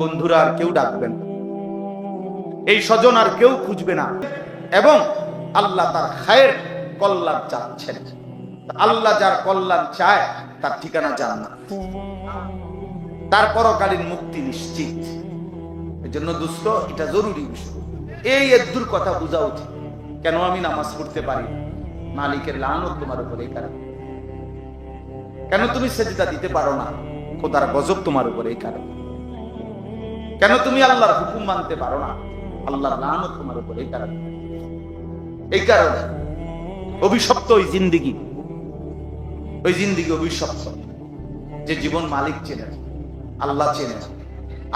বন্ধুরা আর কেউ ডাকবেন না। এই স্বজন আর কেউ খুঁজবে না। এবং আল্লাহ তার খায়ের কল্যাণ চাচ্ছেন। আল্লাহ যার কল্যাণ চায়, তার ঠিকানা জান না তার পরকালীন মুক্তি নিশ্চিত। এই জন্য দুস্থ, এটা জরুরি বিষয়। এই এদ্দুর কথা বোঝা উচিত। কেন আমি নামাজ পড়তে পারি মালিকের লানত তোমার উপরে কারণে। কেন তুমি সেজদা দিতে পারো না? খোদার গজব তোমার উপরে এই কারণে। কেন তুমি আল্লাহর হুকুম মানতে পারো না? আল্লাহর লানত তোমার উপরে এই কারণে এই কারণে অভিশপ্ত ওই জিন্দিগি ওই জিন্দিগি অভিশপ্ত, যে জীবন মালিক চেনে আল্লাহ চেনে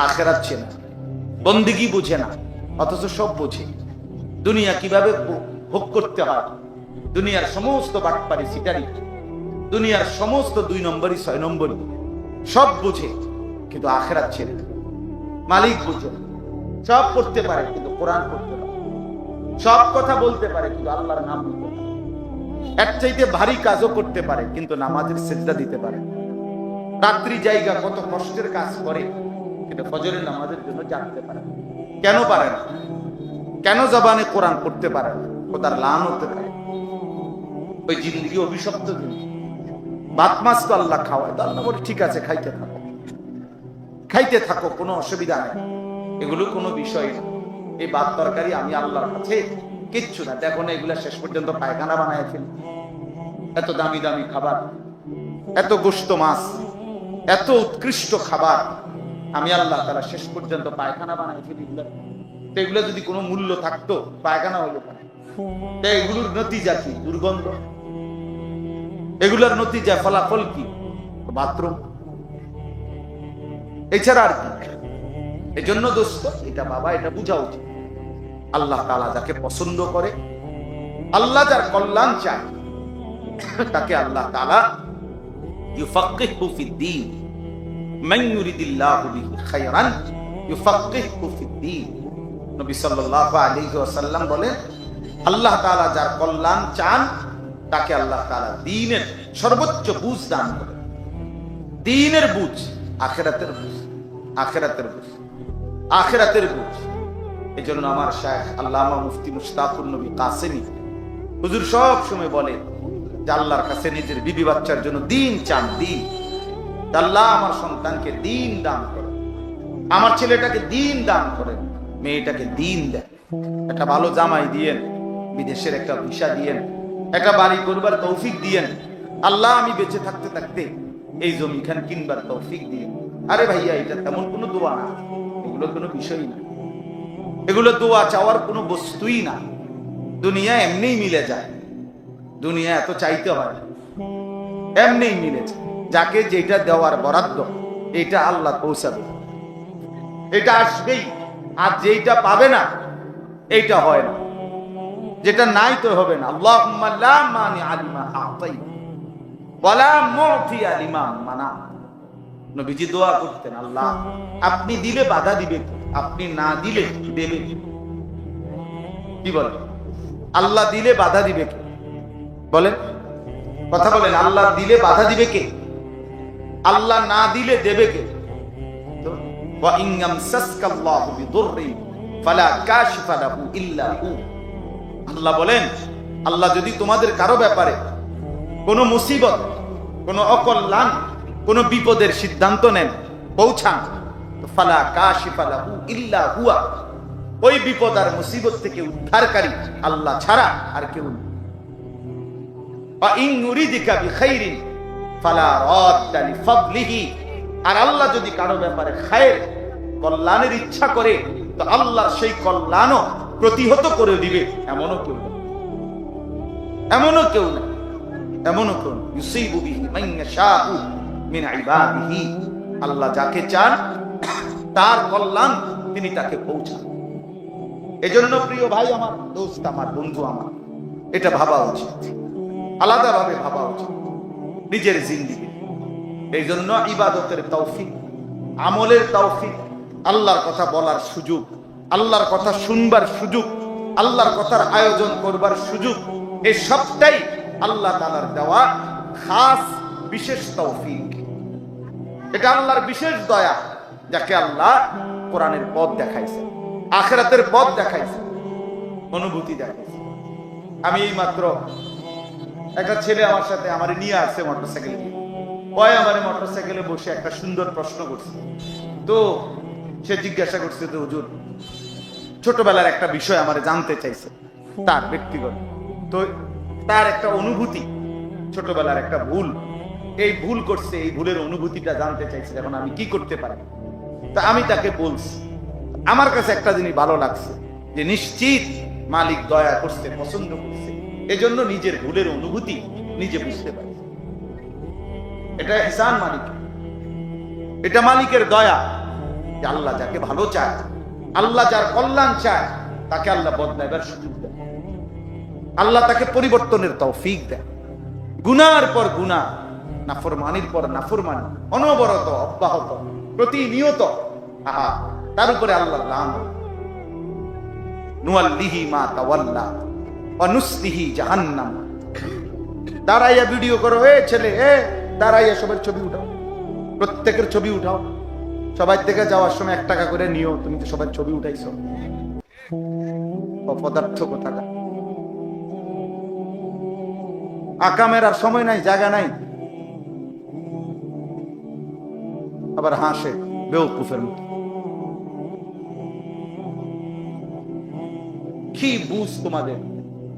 আখেরাত চেনে বন্দিগি বুঝে না, অথচ সব বোঝে। দুনিয়া কীভাবে ভোগ করতে হয়? দুনিয়ার সমস্ত বাটপারি সিটারি দুনিয়ার সমস্ত দুই নম্বরই, ছয় নম্বরই, সব বুঝে, কিন্তু আখেরাত ছেড়ে। মালিক বুঝে। সব করতে পারে কিন্তু কোরআন করতে পারে। সব কথা বলতে পারে কিন্তু আল্লাহর নাম নিতে না। চাইতে ভারী কাজও করতে পারে কিন্তু নামাজের সেজদা দিতে পারে। রাত্রি জায়গা কত কষ্টের কাজ করে, কিন্তু ফজরের নামাজের জন্য জানতে পারে কেন পারে না? কেন জবানে কোরআন পড়তে পারে না? খোদার লান হতে পারে। ওই জিন্দগি অভিশপ্ত জিনিস ভাত মাছ তো আল্লাহ খাওয়ায়। তো আল্লাহ বলে, ঠিক আছে, খাইতে থাকো। খাইতে থাকো, কোনো অসুবিধা নেই। এগুলো কোনো বিষয় না। এই ভাত তরকারি আমি আল্লাহর কাছে কিচ্ছু না। দেখো না, এগুলা শেষ পর্যন্ত পায়খানা বানায় ফেলি। এত দামি দামি খাবার, এত গোস্ত মাছ, এত উৎকৃষ্ট খাবার আমি আল্লাহ তারা শেষ পর্যন্ত পায়খানা বানায় ফেলি। তো এগুলো যদি কোনো মূল্য থাকতো, পায়খানা হলো এগুলোর নতিজা কি? দুর্গন্ধ? এগুলোর নতিজা, ফলাফল কি? বাথরুম? এছাড়া আর কি? এই জন্য দোস্ত, এটা বাবা, এটা উচিত। আল্লাহ তালা যাকে পছন্দ করে, আল্লাহ যার কল্যাণ চায়, তাকে আল্লাহ তালা বলেন, আল্লাহ সর্বোচ্চ বুঝ দান করেন। দ্বীনের বুঝ। আখিরাতের বুঝ, আখেরাতের বুঝ আখেরাতের বুঝ। এই জন্য আমার শায়েখ আল্লামা মুফতি মুশতাকুর নবী কাসেমি হুজুর সব সময় বলে যে আল্লাহর কাছে নিজের বিবি বাচ্চার জন্য দিন চান, দিন। আল্লাহ আমার সন্তানকে দিন দান করে আমার ছেলেটাকে দিন দান করেন, মেয়েটাকে দিন দেন। একটা ভালো জামাই দিয়েন, বিদেশের একটা ভিসা দিয়েন, একটা বাড়ি করবার তৌফিক দিয়েন। আল্লাহ আমি বেঁচে থাকতে থাকতে এই জমিখান কিনবার তৌফিক দিয়ে। আরে ভাইয়া, এটা তেমন কোনো দোয়া না। এগুলো কোনো বিষয়ই না। এগুলো দোয়া চাওয়ার কোনো বস্তুই না। দুনিয়া এমনিই মিলে যায়। দুনিয়া এত চাইতে হয় এমনিই মিলে যায়। যাকে যেটা দেওয়ার বরাদ্দ, এটা আল্লাহ পৌঁছাবে। এটা আসবেই। আর যেটা পাবে না, এইটা হয় না। যেটা নাই তো হবে না। আল্লাহ আলিমা আতাই নবীজি দোয়া করতেন, আল্লাহ, আপনি দিলে বাধা দিবে আপনি না দিলে দেবে কি? বলে? আল্লাহ দিলে বাধা দিবে কে? বলেন। কথা বলেন, আল্লাহ দিলে বাধা দিবে কে? আল্লাহ না দিলে দেবে কে? আল্লাহ বলেন, আল্লাহ যদি তোমাদের কারও ব্যাপারে কোনো মুসিবত, কোন অকল্যাণ, কোন বিপদের সিদ্ধান্ত নেন, পৌঁছান। ফালা কাশিফালা ইল্লা হুয়া। ওই বিপদ আর মুসিবত থেকে উদ্ধারকারী আল্লাহ ছাড়া আর কেউ আর আল্লাহ যদি কারও ব্যাপারে খায়ের, কল্যাণের ইচ্ছা করে, তো আল্লাহ সেই কল্যাণও প্রতিহত করে দিবে, এমনও কেউ এমনও কেউ না এমনও কেউ নেই। ইউসিবু বিহি মান ইয়াশাউ মিন ইবাদিহি। আল্লাহ যাকে চান, তার কল্যাণ তিনি তাকে পৌঁছান। এজন্য প্রিয় ভাই আমার, দোস্ত আমার, বন্ধু আমার, এটা ভাবা উচিত। আলাদাভাবে ভাবা উচিত। নিজের জিন্দিগি। এই জন্য ইবাদতের তৌফিক, আমলের তৌফিক, আল্লাহর কথা বলার সুযোগ, আল্লাহর কথা শুনবার সুযোগ, আল্লাহর কথার আয়োজন করবার সুযোগ এই সবটাই আল্লাহ তালার দেওয়া খাস বিশেষ তৌফিক। এটা আল্লাহর বিশেষ দয়া, যাকে আল্লাহ কোরআনের পথ দেখাইছে, আখেরাতের পথ দেখাইছে, অনুভূতি দেখাইছে। আমি এই মাত্র একটা ছেলে আমার সাথে আমার নিয়ে আসছে মোটরসাইকেল ওই আমার মোটরসাইকেলে বসে একটা সুন্দর প্রশ্ন করছে। তো সে জিজ্ঞাসা করছে, তো হুজুর, ছোটবেলার একটা বিষয় আমার জানতে চাইছে, তার ব্যক্তিগত। তো তার একটা অনুভূতি, ছোটবেলার একটা ভুল। এই ভুল করছে, এই ভুলের অনুভূতিটা জানতে চাইছে এখন আমি কি করতে পারি। তা আমি তাকে বলছি, আমার কাছে একটা জিনিস ভালো লাগছে, যে নিশ্চিত মালিক দয়া করছে, পছন্দ করছে, এজন্য নিজের ভুলের অনুভূতি নিজে বুঝতে পারে। এটা ইহসান মালিক। এটা মালিকের দয়া আল্লাহ যাকে ভালো চায়, আল্লাহ যার কল্যাণ চায়, তাকে আল্লাহ বদলাইবার সুযোগ দেয়। আল্লাহ তাকে পরিবর্তনের তৌফিক দেয় গুনার পর গুনাহ, নাফরমানির পর নাফরমানি, অনবরত, অব্যাহত, প্রতিনিয়ত। আহা, তার উপরে আল্লাহ নুয়াল্লিহি মা তাওয়াল্লা ওয়া জাহান্নাম। দাঁড়াইয়া ভিডিও করো, এ ছেলে, এ, দাঁড়াইয়া সবার ছবি উঠাও। প্রত্যেকের ছবি উঠাও। সবাই থেকে যাওয়ার সময় এক টাকা করে নিও, তুমি তো সবার ছবি উঠাইছো। অপদার্থ কোথাকা আকামের আর সময় নাই, জায়গা নাই। আবার হাসে বেউকুফের মতো। কি বুঝ তোমাদের?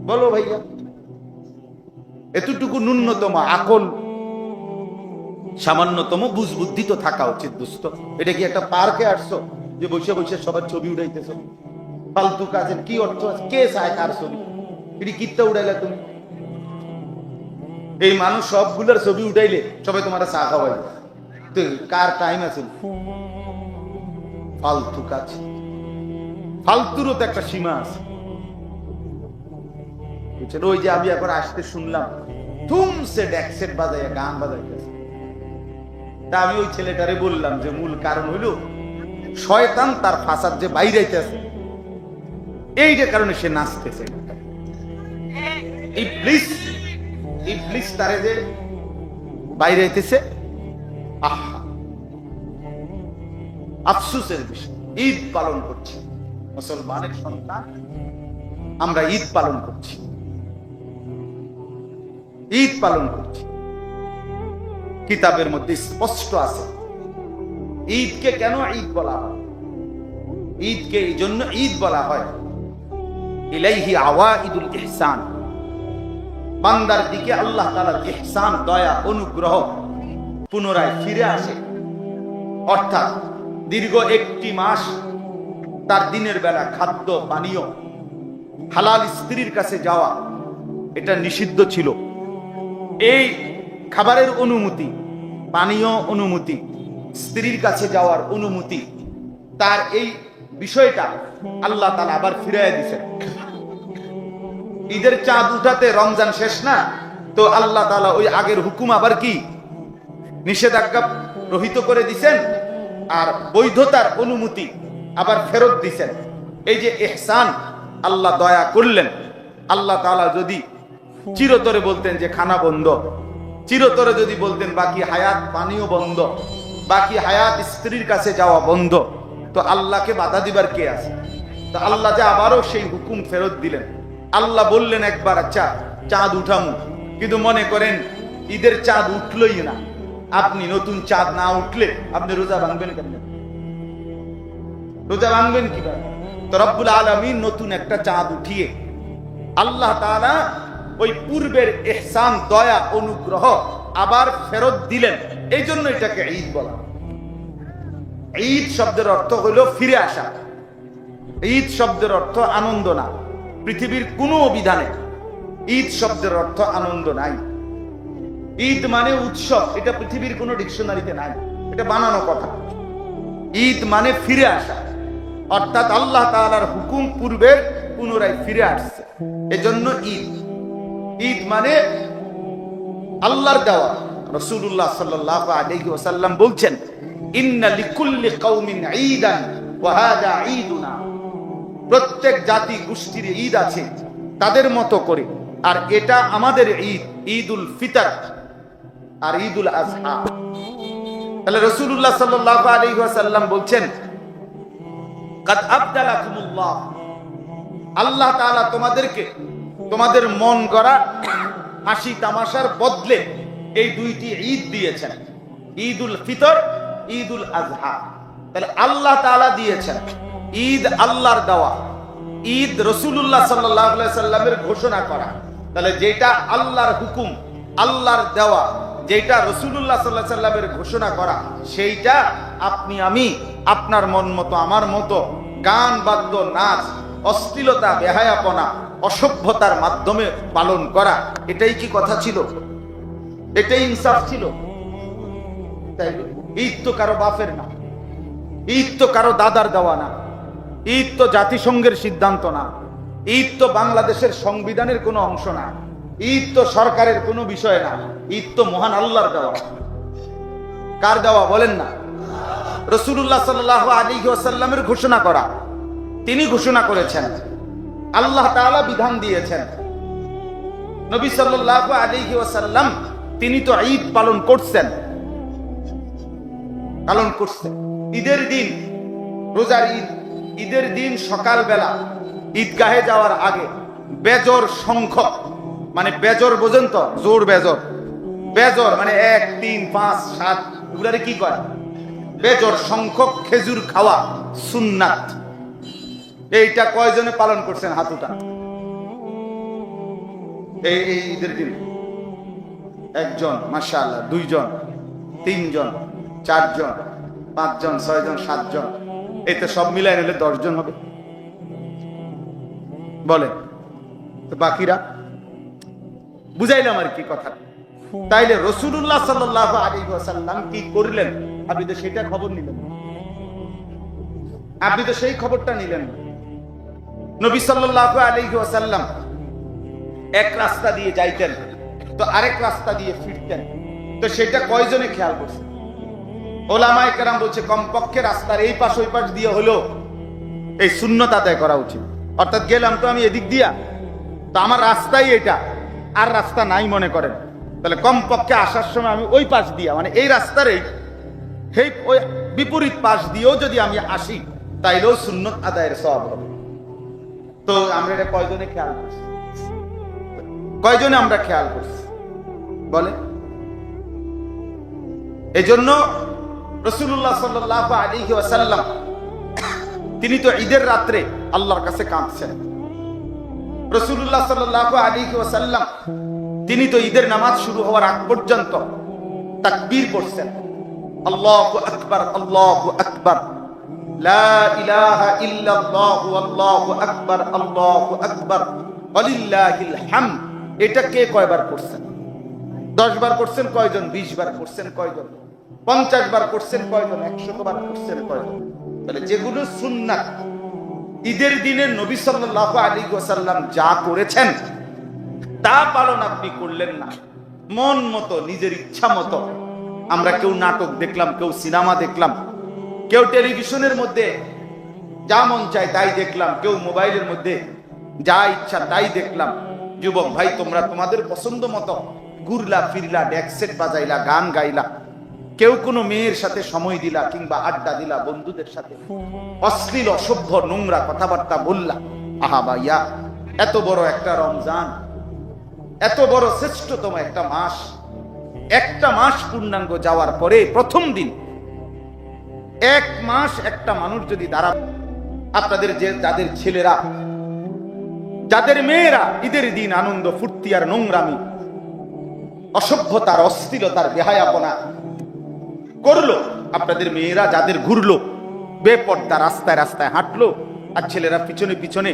বলো ভাইয়া। এতটুকু ন্যূনতম আকল, সামান্যতম বুঝ বুদ্ধি তো থাকা উচিত দুস্থ এটা কি একটা পার্কে আসছো? যে বসে বসে সবার ছবি উঠাইতেছ ফালতু কাজের কি অর্থ কে চায় কার ছবি? এটি কিত্তা উড়াইলা তুমি? এই মানুষ সবগুলোর ছবি উঠাইলে সবাই তোমার চা খাওয়াই। তো, কার টাইম আছে? ফালতু কাজ। ফালতুরও তো একটা সীমা আছে। বুঝছেন? ওই যে আমি এখন আসতে শুনলাম থুমসে বাজাইয়া, গান বাজাইতেছে। তা আমি ওই ছেলেটারে বললাম যে, মূল কারণ হইল, শয়তান তার ফাঁসার যে বাইরাইতেছে এই যে কারণে সে নাচতেছে। ইবলিস ইবলিস তারে যে বাইরাইতেছে আহা। আফসুসের বিষয়, ঈদ পালন করছি। মুসলমানের সন্তান, আমরা ঈদ পালন করছি। ঈদ পালন করছি। কিতাবের মধ্যে স্পষ্ট আছে, ঈদকে কেন ঈদ বলা হয়? ঈদকে এই জন্য ঈদ বলা হয়, ইলাইহি আওয়া ঈদুল ইহসান। বান্দার দিকে আল্লাহ তাআলার ইহসান, দয়া, অনুগ্রহ পুনরায় ফিরে আসে। অর্থাৎ দীর্ঘ একটি মাস তার দিনের বেলা খাদ্য, পানীয়, হালাল স্ত্রীর কাছে যাওয়া, এটা নিষিদ্ধ ছিল। এই খাবারের অনুমতি, পানীয় অনুমতি, স্ত্রীর কাছে যাওয়ার অনুমতি, তার এই বিষয়টা আল্লাহ তালা আবার ফিরাই দিছেন। ঈদের চাঁদ উঠাতে রমজান শেষ না? তো আল্লাহ তালা ওই আগের হুকুম আবার কি? নিষেধাজ্ঞা রহিত করে দিছেন আর বৈধতার অনুমতি আবার ফেরত দিছেন। এই যে এহসান, আল্লাহ দয়া করলেন। আল্লাহ তালা যদি চিরতরে বলতেন যে খানা বন্ধ, চিরতরে যদি বলতেন বাকি হায়াত পানীয় বন্ধ, বাকি হায়াত স্ত্রীর কাছে যাওয়া বন্ধ, তো আল্লাহকে বাধা দিবার কে আছে? তো আল্লাহ যে আবারও সেই হুকুম ফেরত দিলেন। আল্লাহ বললেন একবার আচ্ছা চাঁদ উঠামু। কিন্তু মনে করেন, ঈদের চাঁদ উঠলই না। আপনি নতুন চাঁদ না উঠলে আপনি রোজা ভাঙবেন কেন রোজা ভাঙবেন কীভাবে? তো রব্বুল আলমিন নতুন একটা চাঁদ উঠিয়ে আল্লাহ তাআলা ওই পূর্বের এহসান দয়া, অনুগ্রহ আবার ফেরত দিলেন। এই জন্য এটাকে ঈদ বলা ঈদ শব্দের অর্থ হলো ফিরে আসা। ঈদ শব্দের অর্থ আনন্দ না। পৃথিবীর কোনো অভিধানে ঈদ শব্দের অর্থ আনন্দ নাই। ঈদ মানে উৎসব, এটা পৃথিবীর কোনো ডিকশনারিতে নাই। এটা বানানো কথা। ঈদ মানে ফিরে আসা। অর্থাৎ আল্লাহ তাআলার হুকুম পূর্বের পুনরায় ফিরে আসছে। এজন্য ঈদ। ঈদ মানে আল্লাহর দেওয়া। রসুল্লাহ সাল্লাহ আলাইহি ওয়াসাল্লাম বলছেন, ইন্না লিকুল্লি কওমিন ঈদান, ওয়া হাদা ঈদুনা। প্রত্যেক জাতি গোষ্ঠীর ঈদ আছে, তাদের মতো করে। আর এটা আমাদের ঈদ, ঈদুল ফিতর আর ঈদুল আজহা। তাহলে রসুল্লাহ সাল্লাহ আলী সাল্লাম বলছেন আল্লাহ তাআলা তোমাদেরকে, তোমাদের মন গড়া হাসি তামাশার বদলে এই দুইটি ঈদ দিয়েছেন। ঈদ উল ফিতর ঈদ উল আজহা। তাহলে আল্লাহ তাআলা দিয়েছেন ঈদ আল্লাহর দেওয়া, ঈদ রসুল্লাহ সাল্লাহ সাল্লামের ঘোষণা করা। তাহলে যেটা আল্লাহর হুকুম, আল্লাহর দেওয়া, যেটা রসুল্লাহ সাল্লাহ সাল্লামের ঘোষণা করা, সেইটা আপনি, আমি, আপনার মন মতো, আমার মতো, গান, বাদ্য, নাচ, অশ্লীলতা, বেহায়াপনা, অসভ্যতার মাধ্যমে পালন করা, এটাই কি কথা ছিল? এটাই ইনসাফ ছিল? তাই ঈদ তো কারও বাপের না। ঈদ তো কারও দাদার দেওয়া না। ঈদ তো জাতিসংঘের সিদ্ধান্ত না। ঈদ তো বাংলাদেশের সংবিধানের কোনো অংশ না। ঈদ তো সরকারের কোনো বিষয় না। ঈদ তো মহান আল্লাহর দেওয়া। কার দেওয়া বলেন না? রসুল্লাহ সাল্লাহ আলী ওয়াসাল্লামের ঘোষণা করা। তিনি ঘোষণা করেছেন। আল্লাহ তাআলা বিধান দিয়েছেন। নবী সাল্লাহ আলী ওয়াসাল্লাম, তিনি তো ঈদ পালন করছেন। পালন করছেন। ঈদের দিন, রোজার ঈদ ঈদের দিন সকালবেলা ঈদগাহে যাওয়ার আগে বেজর সংখ্যক মানে বেজর পর্যন্ত, জোর বেজর। বেজর মানে এক, তিন, পাঁচ, সাত, এগুলারে কি করে বেজর সংখ্যক খেজুর খাওয়া সুন্নাত। এইটা কয়জনে পালন করছেন হাতুটা? এই এই ঈদের দিন। একজন, মাশাআল্লাহ, দুইজন, তিনজন, চারজন, পাঁচজন, ছয়জন, সাতজন। এতে সব মিলাই নিলে দশজন হবে। বলে বাকিরা? বুঝাইলাম আর কি কথা। তাইলে রসুল্লাহ সাল্লাহ আলী সাল্লাম কি করলেন? আপনি তো সেটা খবর নিলেন। আপনি তো সেই খবরটা নিলেন। নবী সাল্লাহ আলী সাল্লাম এক রাস্তা দিয়ে যাইতেন, তো আরেক রাস্তা দিয়ে ফিরতেন। তো সেটা কয়জনে খেয়াল করছে? ওলামায় কেরাম বলছে, কমপক্ষে রাস্তার এই পাশ, ওই পাশ দিয়ে হলো এই শূন্যত আদায় করা উচিত। অর্থাৎ গেলাম তো আমি এদিক দিয়া। তো আমার রাস্তাই এটা। আর রাস্তা নাই মনে করেন। তাহলে কমপক্ষে আসার সময় আমি ওই পাশ দিয়া মানে এই রাস্তারই সেই ওই বিপরীত পাশ দিয়েও যদি আমি আসি, তাইলেও শূন্যত আদায়ের সব হবে। তো আমরা এটা কয়জনে খেয়াল করছি? কয়জনে আমরা খেয়াল করছি? বলে এজন্য রসুল্লাহ সাল্লাহ তিনি তো ঈদের রাত্রে আল্লাহর কাছে কাঁদছেন। রসুল্লাহ সাল্লাহ আলী ওয়াসাল্লাম, তিনি তো ঈদের নামাজ শুরু হওয়ার আগ পর্যন্ত তাকবীর পড়ছেন। আল্লাহ আকবার আল্লাহ আকবার। আকবার, আল্লাহু আকবার। হামদ। এটা কে কয়বার করছেন দশ বার করছেন কয়জন? বিশ বার করছেন কয়জন? পঞ্চাশ বার করছেন কয়জন একশত বার করছেন কয়জন তাহলে যেগুলো সুন্নাত, ঈদের দিনে নবী সাল্লাহ আলী গোসাল্লাম যা করেছেন, তা পালন আপনি করলেন না। মন মতো, নিজের ইচ্ছা মতো। আমরা কেউ নাটক দেখলাম, কেউ সিনেমা দেখলাম, কেউ টেলিভিশনের মধ্যে যা মন চায় তাই দেখলাম, কেউ মোবাইলের মধ্যে যা ইচ্ছা তাই দেখলাম। যুবক ভাই, তোমরা তোমাদের পছন্দ মতো ঘুরলা, ফিরলা ডেকসেট বাজাইলা, গান গাইলা। কেউ কোনো মেয়ের সাথে সময় দিলা কিংবা আড্ডা দিলা, বন্ধুদের সাথে। অশ্লীল, অসভ্য, নোংরা কথাবার্তা বললা। আহা ভাইয়া, এত বড় একটা রমজান, এত বড় শ্রেষ্ঠতম একটা মাস। একটা মাস পূর্ণাঙ্গ যাওয়ার পরে প্রথম দিন। এক মাস একটা মানুষ যদি দাঁড়া, আপনাদের যে, যাদের ছেলেরা, যাদের মেয়েরা ঈদের দিন আনন্দ, ফুর্তি আর নোংরামি, অসভ্যতার অস্থিরতার বেহায়াপনা করল। আপনাদের মেয়েরা যাদের ঘুরলো, বেপর্দা রাস্তায় রাস্তায় হাঁটলো, আর ছেলেরা পিছনে পিছনে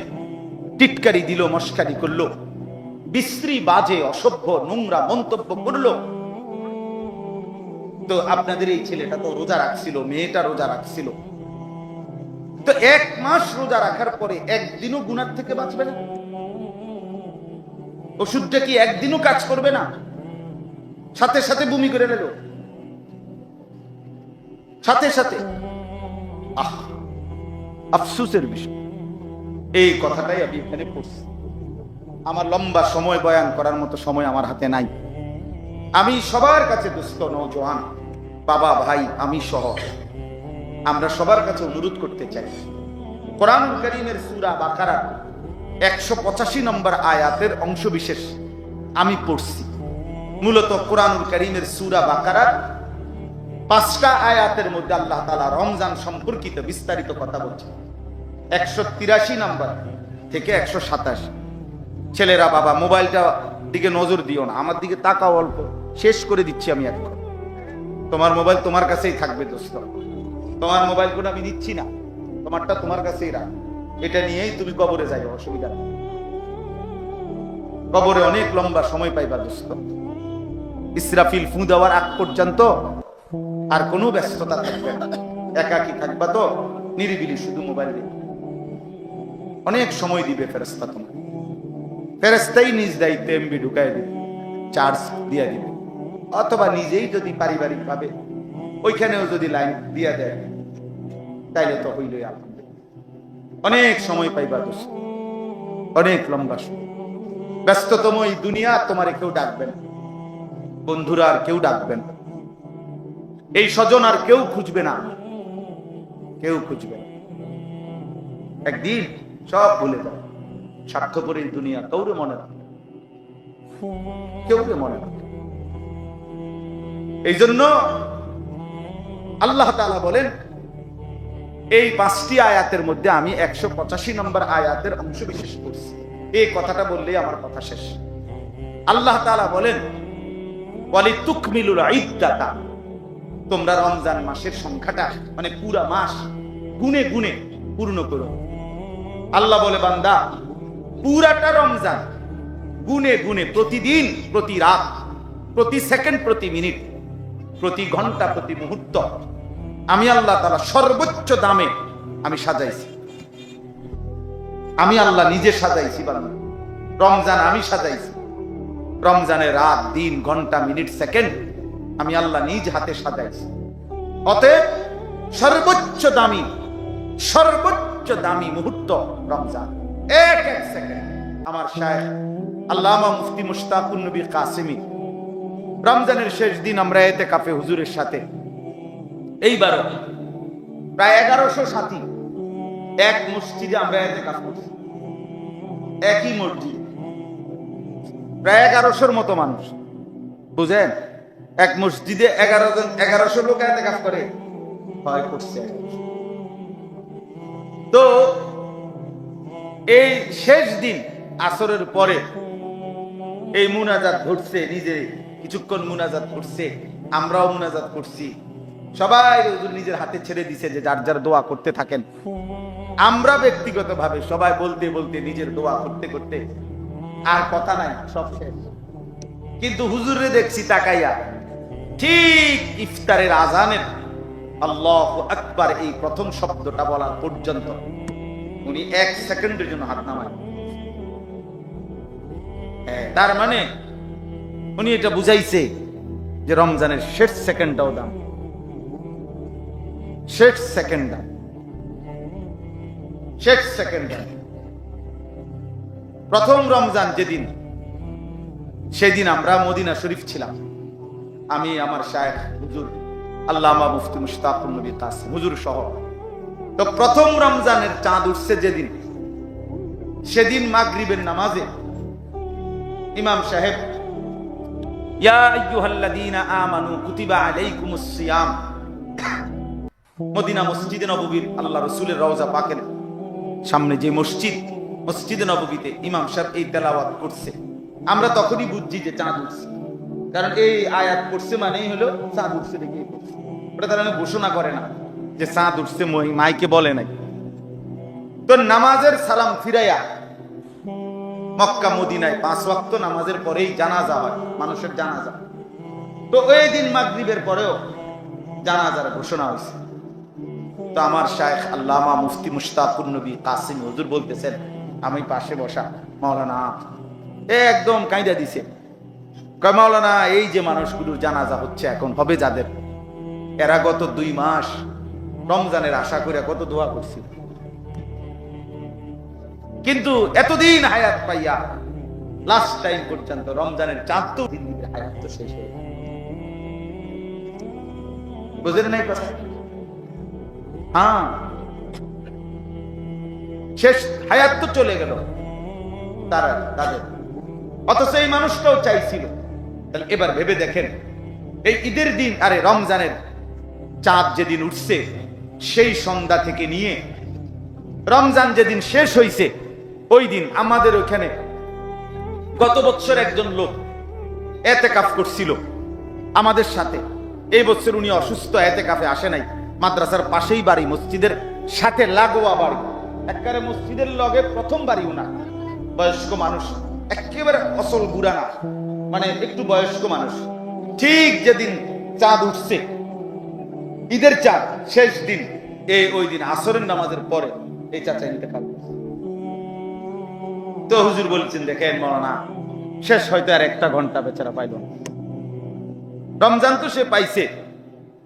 টিটকারি দিল, মস্কারি করল, বিশ্রী বাজে, অসভ্য, নোংরা মন্তব্য করল। তো আপনাদের এই ছেলেটা তো রোজা রাখছিল, মেয়েটা রোজা রাখছিল। তো এক মাস রোজা রাখার পরে একদিনও গুনার থেকে বাঁচবে না। ওষুধটা কি একদিনও কাজ করবে না? সাথে সাথে বমি করে নেল। সাথে সাথে। আহ, আফসুসের বিষয়। এই কথাটাই আমি এখানে পড়ছি। আমার লম্বা সময় বয়ান করার মতো সময় আমার হাতে নাই। আমি সবার কাছে দুস্থ নৌজওয়ান বাবা, ভাই, আমি সহ। আমরা সবার কাছে অনুরোধ করতে চাই। কোরআন করিমের সুরা বাকারা একশো পঁচাশি নম্বর আয়াতের অংশ বিশেষ আমি পড়ছি। মূলত কোরআনুল করিমের সুরা বাকারার পাঁচটা আয়াতের মধ্যে আল্লাহ তালা রমজান সম্পর্কিত বিস্তারিত কথা বলছে একশো তিরাশি নাম্বার থেকে একশো সাতাশ। ছেলেরা, বাবা, মোবাইলটা দিকে নজর দিও না, আমার দিকে তাকাও অল্প। শেষ করে দিচ্ছি আমি এখন। তোমার মোবাইল তোমার কাছেই থাকবে দোস্ত। তোমার মোবাইল কোনো আমি দিচ্ছি না। তোমারটা তোমার কাছেই রাখ। এটা নিয়েই তুমি কবরে যাই অসুবিধা কবরে অনেক লম্বা সময় পাইবা দোস্ত। ইসরাফিল ফু দেওয়ার আগ পর্যন্ত আর কোনো ব্যস্ততা থাকবে না। একাকি থাকবা তো, নিরিবিলি শুধু মোবাইল। অনেক সময় দিবে ফেরস্তা তোমার ফেরস্তাই নিজ দায়িত্বে এমবি ঢুকাই দিবে চার্জ দিয়ে দিবে। অথবা নিজেই যদি পারিবারিক ভাবে ওইখানেও যদি লাইন দিয়ে দেয়, তাইলে তো হইলই অনেক সময় পাইবা দোস্ত। অনেক লম্বা সময়। ব্যস্ততম এই দুনিয়া তোমার কেউ ডাকবে না। বন্ধুরা আর কেউ ডাকবেন না। এই স্বজন আর কেউ খুঁজবে না। কেউ খুঁজবে না। একদিন সব ভুলে যাবে। স্বার্থপর এই দুনিয়া কাউরে মনে রাখবে কেউকে মনে রাখবে এই জন্য আল্লাহ তাআলা বলেন, এই পাঁচটি আয়াতের মধ্যে আমি একশো পঁচাশি নম্বর আয়াতের অংশ বিশেষ করছি। এই কথাটা বললেই আমার কথা শেষ। আল্লাহ তাআলা বলেন ওয়ালি তুকমিলুল ইদ্দাতা। তোমরা রমজান মাসের সংখ্যাটা মানে পুরা মাস গুনে গুনে পূর্ণ করো। আল্লাহ বলে, বান্দা, পুরাটা রমজান গুনে গুনে প্রতিদিন, প্রতি রাত, প্রতি সেকেন্ড, প্রতি মিনিট, প্রতি ঘণ্টা, প্রতি মুহূর্ত আমি আল্লাহ তালা সর্বোচ্চ দামে আমি সাজাইছি। আমি আল্লাহ নিজে সাজাইছি, বান্দা। রমজান আমি সাজাইছি। রমজানের রাত, দিন, ঘণ্টা, মিনিট, সেকেন্ড আমি আল্লাহ নিজ হাতে সাজাইছি। অতএব সর্বোচ্চ দামি সর্বোচ্চ দামি মুহূর্ত রমজান। এক এক সেকেন্ড। আমার শায়েখ আল্লামা মুফতি মুশতাকুন নবী কাসিমি রমজানের শেষ দিন আমরা এতে কাফে হুজুরের সাথে। এইবার প্রায় এগারোশো সাথী এক মসজিদে আমরা এতে কাজ করছি। একই মসজিদ। প্রায় এগারোশোর মতো মানুষ। বুঝেন? এক মসজিদে এগারো জন, এগারোশো লোক এতে কাজ করে। হয় করছে। তো এই শেষ দিন, আসরের পরে এই মুনাজাত ঘটছে নিজে কিছুক্ষণ মুনাজাত করছে আমরাও মুনাজাত করছি। সবাই নিজের হাতে ছেড়ে দিছে যে যার যার দোয়া করতে থাকেন। আমরা ব্যক্তিগতভাবে সবাই বলতে বলতে নিজের দোয়া করতে করতে আর কথা নাই, সব শেষ। কিন্তু হুজুরে দেখছি তাকাইয়া ঠিক ইফতারের আজানের আল্লাহ আকবার এই প্রথম শব্দটা বলার পর্যন্ত উনি এক সেকেন্ডের জন্য হাত নামায়। তার মানে উনি এটা বুঝাইছে যে রমজানের শেষ সেকেন্ডটাও দাম। শেষ সেকেন্ড শেষ সেকেন্ড দাম প্রথম রমজান যেদিন, সেদিন আমরা মদিনা শরীফ ছিলাম। আমি আমার শায়েখ হুজুর আল্লামা মুফতি মুশতাকুর নবী কাসিম হুজুর সহ। তো প্রথম রমজানের চাঁদ উঠছে যেদিন। সেদিন মাগরিবের নামাজে ইমাম সাহেব, ইয়া আইয়ুহাল্লাযীনা আমানু কুতিবা আলাইকুমুস সিয়াম। মদিনা মসজিদে নববীর আল্লাহ রাসূলের রওজা পাকের সামনে যে মসজিদ, মসজিদে নববীতে ইমাম সাহেব এই তেলাওয়াত করছে। আমরা তখনই বুঝছি যে চাঁদ উঠছে। কারণ এই আয়াত পড়ছে মানেই হলো চাঁদ উঠছে দেখে। ওটা তারা ঘোষণা করে না যে চাঁদ উঠছে, মই- মাইকে বলে নাই। তো নামাজের সালাম ফিরাইয়া মক্কা, মদিনায় পাঁচ ওয়াক্ত নামাজের পরেই জানাজা হয়, মানুষের জানাজা। তো ওই দিন মাগরিবের পরেও জানাজার ঘোষণা হয়েছে। তো আমার শায়েখ আল্লামা মুফতি মুশতাকুর নবী কাসিম হুজুর বলতেছেন, আমি পাশে বসা, মৌলানা, একদম কাঁদা দিছে। কয়, মাওলানা, এই যে মানুষগুলোর জানাজা হচ্ছে এখন, হবে যাদের? এরা গত দুই মাস রমজানের আশা করে কত দোয়া করছিল। কিন্তু এতদিন হায়াত পাইয়া লাস্ট টাইম পর্যন্ত রমজানের চাঁদ তো দিন দিনের হায়াত তো শেষ হয়ে বুঝলেন নাই কথা? হ্যাঁ। শেষ হায়াত তো চলে গেল। তারা তাদের। অথচ এই মানুষটাও চাইছিল তাহলে এবার ভেবে দেখেন, এই ঈদের দিন, আরে রমজানের চাঁদ যেদিন উঠছে, সেই সন্ধ্যা থেকে নিয়ে রমজান যেদিন শেষ হইছে, ওই দিন আমাদের ওখানে গত বছর একজন লোক এতে কাফ করছিল আমাদের সাথে। এই বছর উনি অসুস্থ এতে কাফে আসে নাই। মাদ্রাসার পাশেই বাড়ি, মসজিদের সাথে লাগোয়া বাড়ি। একেবারে মসজিদের লগে প্রথম বাড়ি উনার। বয়স্ক মানুষ, একেবারে অসল বুড়া না। মানে একটু বয়স্ক মানুষ ঠিক যেদিন চাঁদ উঠছে, ঈদের চাঁদ, শেষ দিন, এই ওই দিন, আসরের নামাজের পরে এই চাচা ইন্তেকাল। তো হুজুর বলছেন, দেখেন মরানা শেষ হয়তো আর একটা ঘণ্টা বেচারা পাইল। রমজান তো সে পাইছে,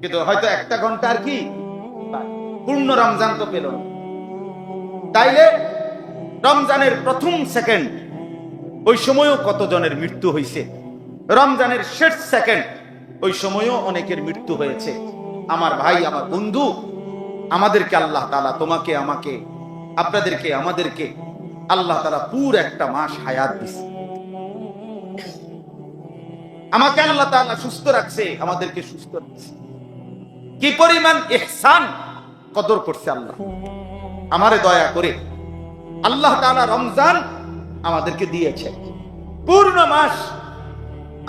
কিন্তু হয়তো একটা ঘণ্টা আর কি পূর্ণ রমজান তো পেল তাইলে রমজানের প্রথম সেকেন্ড ওই সময়ও কতজনের মৃত্যু হয়েছে রমজানের শেষ সেকেন্ড ওই সময়ও অনেকের মৃত্যু হয়েছে। আমার ভাই, আমার বন্ধু, আমাদেরকে আল্লাহ তালা তোমাকে, আমাকে, আপনাদেরকে, আমাদেরকে আল্লাহ তালা পুর একটা মাস হায়াত দিছে। আমাকে আল্লাহ তাআলা সুস্থ রাখছে, আমাদেরকে সুস্থ রাখছে। কি পরিমাণ ইহসান, কদর করছে আল্লাহ। আমারে দয়া করে আল্লাহ তাআলা রমজান আমাদেরকে দিয়েছে। পূর্ণ মাস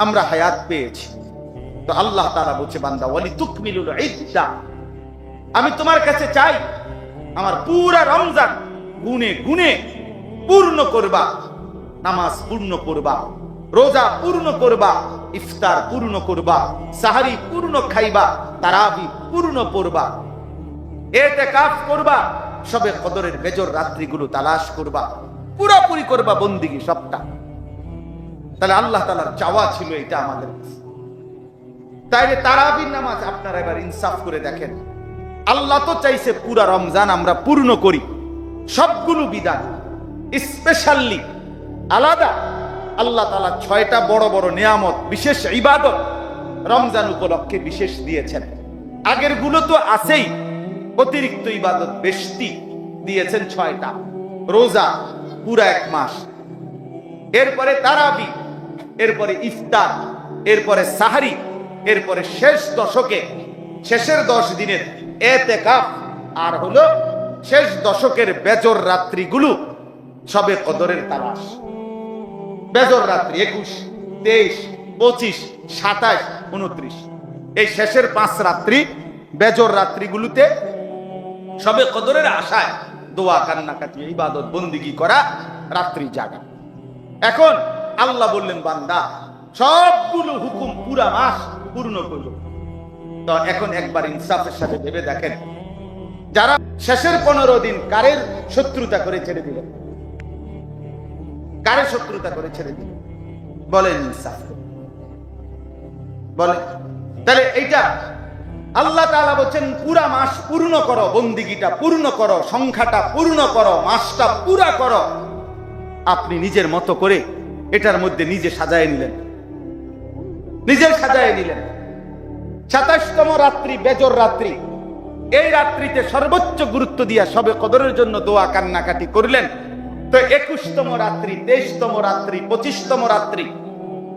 আমরা হায়াত পেয়েছি। তো আল্লাহ তাআলা বলছে, বান্দা ওয়ালি তুকমিলুল ইদ্দা। আমি তোমার কাছে চাই, আমার পুরা রমজান গুনে গুনে পূর্ণ করবা, নামাজ পূর্ণ করবা, রোজা পূর্ণ করবা, ইফতার পূর্ণ করবা, সাহারি পূর্ণ খাইবা, তারাবি পূর্ণ পড়বা এতে কাজ করবা, সবে কদরের বেজর রাত্রিগুলো তালাশ করবা। পুরোপুরি করবা বন্দিগি সবটা। তাহলে আল্লাহ তালার চাওয়া ছিল এটা আমাদের কাছে। তাইলে তারাবির নামাজ আপনারা এবার ইনসাফ করে দেখেন। আল্লাহ তো চাইছে পুরা রমজান আমরা পূর্ণ করি। সবগুলো বিধান স্পেশালি আলাদা। আল্লাহ তালা ছয়টা বড় বড় নিয়ামত, বিশেষ ইবাদত রমজান উপলক্ষে বিশেষ দিয়েছেন। আগেরগুলো তো আছেই, অতিরিক্ত ইবাদত বেশতি দিয়েছেন ছয়টা। রোজা পুরা এক মাস। এরপরে তারাবি, এরপরে ইফতার, এরপরে সাহারি, এরপরে শেষ দশকে, শেষের দশ দিনের এতেকাফ, আর হলো শেষ দশকের বেজর রাত্রিগুলো সবে কদরের তালাশ। বেজর রাত্রি একুশ, তেইশ, পঁচিশ, সাতাশ, উনত্রিশ। এই শেষের পাঁচ রাত্রি বেজর রাত্রিগুলোতে সবে কদরের আশায় দোয়া, কান্নাকাটি, ইবাদত, বন্দিগি করা রাত্রি জাগা এখন আল্লাহ বললেন, বান্দা, সবগুলো হুকুম পুরা মাস পূর্ণ করল তো এখন একবার ইনসাফের সাথে ভেবে দেখেন, যারা শেষের পনেরো দিন কারের শত্রুতা করে ছেড়ে দিলেন, কারের শত্রুতা করে ছেড়ে দিলেন, বলেন ইনসাফ করে। বলেন, তাহলে এইটা আল্লাহ তাআলা বলছেন, পুরা মাস পূর্ণ করো, বন্দিগিটা পূর্ণ করো, সংখ্যাটা পূর্ণ করো, মাসটা পুরা করো। আপনি নিজের মতো করে এটার মধ্যে নিজে সাজায় নিলেন। নিজের সাজায় নিলেন। সাতাশতম রাত্রি, বেজর রাত্রি। এই রাত্রিতে সর্বোচ্চ গুরুত্ব দিয়া সবে কদরের জন্য দোয়া কান্নাকাটি করলেন। তো একুশতম রাত্রি, তেইশতম রাত্রি, পঁচিশতম রাত্রি,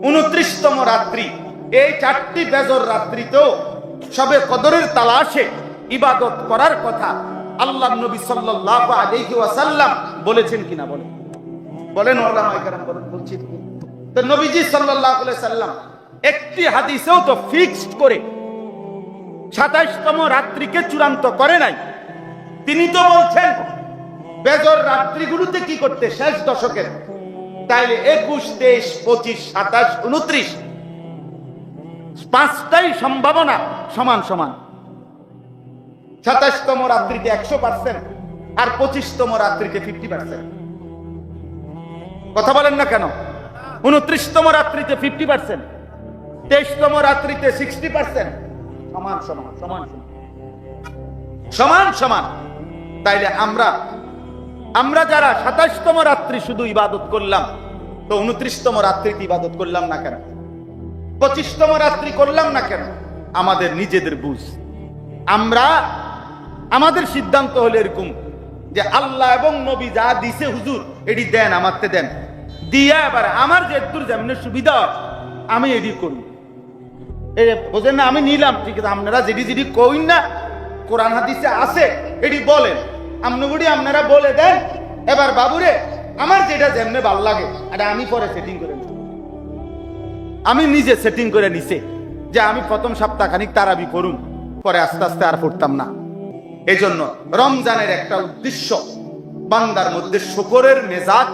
উনত্রিশতম রাত্রি, এই চারটি বেজর রাত্রিতেও সবে কদরের তালাশে ইবাদত করার কথা আল্লাহ নবী আলাইহি ওয়াসাল্লাম বলেছেন কিনা বলেন। বলেন বলেন, বলছি তো। নবীজি সাল্লাম একটি হাদিসেও তো ফিক্সড করে রাত্রিকে চূড়ান্ত করে নাই। তিনি তো বলছেন, বেজর রাত্রিগুলোতে কি করতে? শেষ দশকের। তাইলে একুশ, তেইশ, পঁচিশ, সাতাশ, উনত্রিশ পাঁচটাই সম্ভাবনা সমান সমান। সাতাশতম রাত্রিতে একশো পার্সেন্ট আর পঁচিশতম রাত্রিতে ফিফটি পার্সেন্ট কথা বলেন না কেন? উনত্রিশতম রাত্রিতে ফিফটি পার্সেন্ট তেইশতম রাত্রিতে সিক্সটি পার্সেন্ট সমান সমান সমান। সমান সমান। তাইলে আমরা আমরা যারা সাতাশতম রাত্রি শুধু ইবাদত করলাম, তো উনত্রিশতম রাত্রিতে ইবাদত করলাম না কেন? পঁচিশতম রাত্রি করলাম না কেন? আমাদের নিজেদের বুঝ। আমরা আমাদের সিদ্ধান্ত হলো এরকম যে আল্লাহ এবং নবী যা দিছে হুজুর, এটি দেন, আমারতে দেন। দিয়া এবার আমার যে দূর যেমন সুবিধা আমি এটি করি। এ বোঝেন না, আমি নিলাম, ঠিক আছে, আপনারা যেটি যেটি কইন না, কোরআন হাদিসে আছে, এটি বলেন। আমনুগুড়ি আপনারা বলে দেন, এবার বাবুরে, আমার যেটা যেমনে ভালো লাগে, এটা আমি পরে সেটিং করে। আমি নিজে সেটিং করে নিছে যে আমি প্রথম সপ্তাহ খানিক তারাবি করুন পরে আস্তে আস্তে আর পড়তাম না। এই জন্য রমজানের একটা উদ্দেশ্য, বান্দার মধ্যে শুকরের মেজাজ,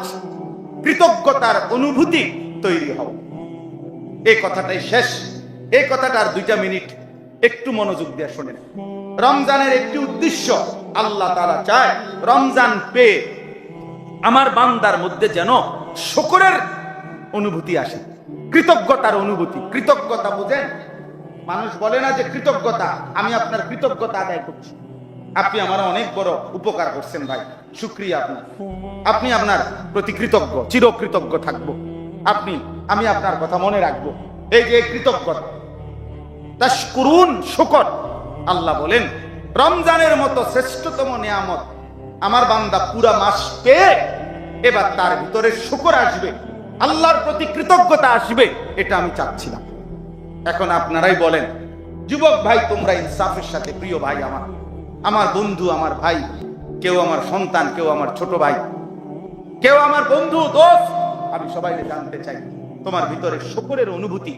কৃতজ্ঞতার অনুভূতি তৈরি হওয়া। এই কথাটাই শেষ। এই কথাটা আর দুইটা মিনিট একটু মনোযোগ দিয়ে শোনেন। রমজানের একটি উদ্দেশ্য আল্লাহ তারা চায় রমজান পেয়ে আমার বান্দার মধ্যে যেন শুকরের অনুভূতি আসে। কৃতজ্ঞতার অনুভূতি, কৃতজ্ঞতা বুঝেন? মানুষ বলে না যে কৃতজ্ঞতা, আমি আপনার কৃতজ্ঞতা আদায় করছি। আপনি আমার অনেক বড় উপকার করছেন ভাই, শুক্রিয়া আপনার। আপনি আপনার প্রতি কৃতজ্ঞ, চিরকৃতজ্ঞ থাকব। আপনি, আমি আপনার কথা মনে রাখব। এই যে কৃতজ্ঞতা, তাশকুরুন শুকর, আল্লাহ বলেন, রমজানের মতো শ্রেষ্ঠতম নিয়ামত আমার বান্দা পুরা মাস পেয়ে এবার তার ভিতরে শুকর আসবে। আল্লাহর প্রতি কৃতজ্ঞতা আসবে, এটা আমি চাচ্ছিলাম। এখন আপনারাই বলেন, যুবক ভাই, তোমরা ইনসাফের সাথে, প্রিয় ভাই আমার আমার বন্ধু, আমার ভাই, কেউ আমার সন্তান, কেউ আমার ছোট ভাই, কেউ আমার বন্ধু, দোস্ত, আমি সবাই জানতে চাই, তোমার ভিতরে শুকরের অনুভূতি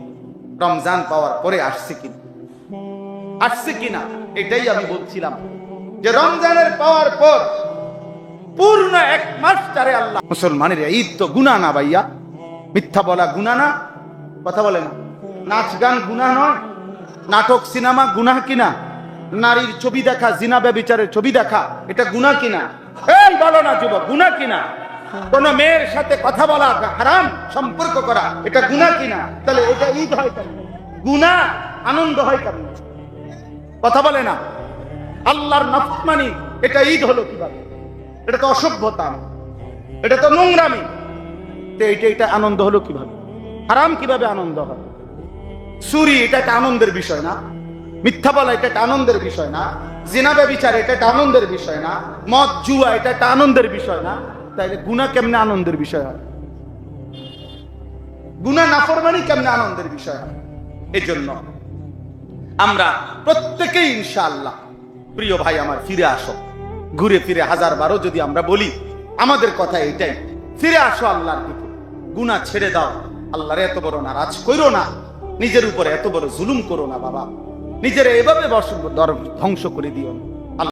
রমজান পাওয়ার পরে আসছে কিনা? আসছে কিনা? এটাই আমি বলছিলাম যে রমজানের পাওয়ার পর পূর্ণ এক মাস চারে আল্লাহ, মুসলমানের ঈদ তো গুণা না ভাইয়া। মিথ্যা বলা গুণা না, কথা বলে না। নাচ গান গুণা নয়, নাটক, সিনেমা গুনাহ কিনা, নারীর ছবি দেখা, জিনা ব্যবিচারের ছবি দেখা, এটা গুনাহ কিনা? এই বলো না যুবক, গুনাহ কিনা? কোন মেয়ের সাথে কথা বলা হারাম, সম্পর্ক করা, এটা গুনাহ কিনা? তাহলে এটা ঈদ হয় কেন? গুনাহ আনন্দ হয় কেন? কথা বলে না। আল্লাহর নফমানি এটা ঈদ হলো কীভাবে? এটা তো অসভ্যতা। এটা তো নোংরামি। তো এটা এটা আনন্দ হলো কীভাবে? হারাম কীভাবে আনন্দ হয়? চুরি এটা একটা আনন্দের বিষয় না। মিথ্যা বলা এটা একটা আনন্দের বিষয় না। জিনাবে বিচার এটা একটা আনন্দের বিষয় না। মদ, জুয়া এটা একটা আনন্দের বিষয় না। তাইলে গুণা কেমনে আনন্দের বিষয় হয়? গুণা নাফরমানি কেমনে আনন্দের বিষয় হয়? এই জন্য আমরা প্রত্যেকেই ইনশাআল্লাহ, প্রিয় ভাই আমার, ফিরে আসো। ঘুরে ফিরে হাজার বারো যদি আমরা বলি, আমাদের কথা এটাই। ফিরে আসো আল্লাহর দিকে। গুণা ছেড়ে দাও। আল্লাহর এত বড় নারাজ করো না। নিজের উপরে এত বড় জুলুম করো না বাবা। নিজের এভাবে বর্ষ ধ্বংস করে দিও। না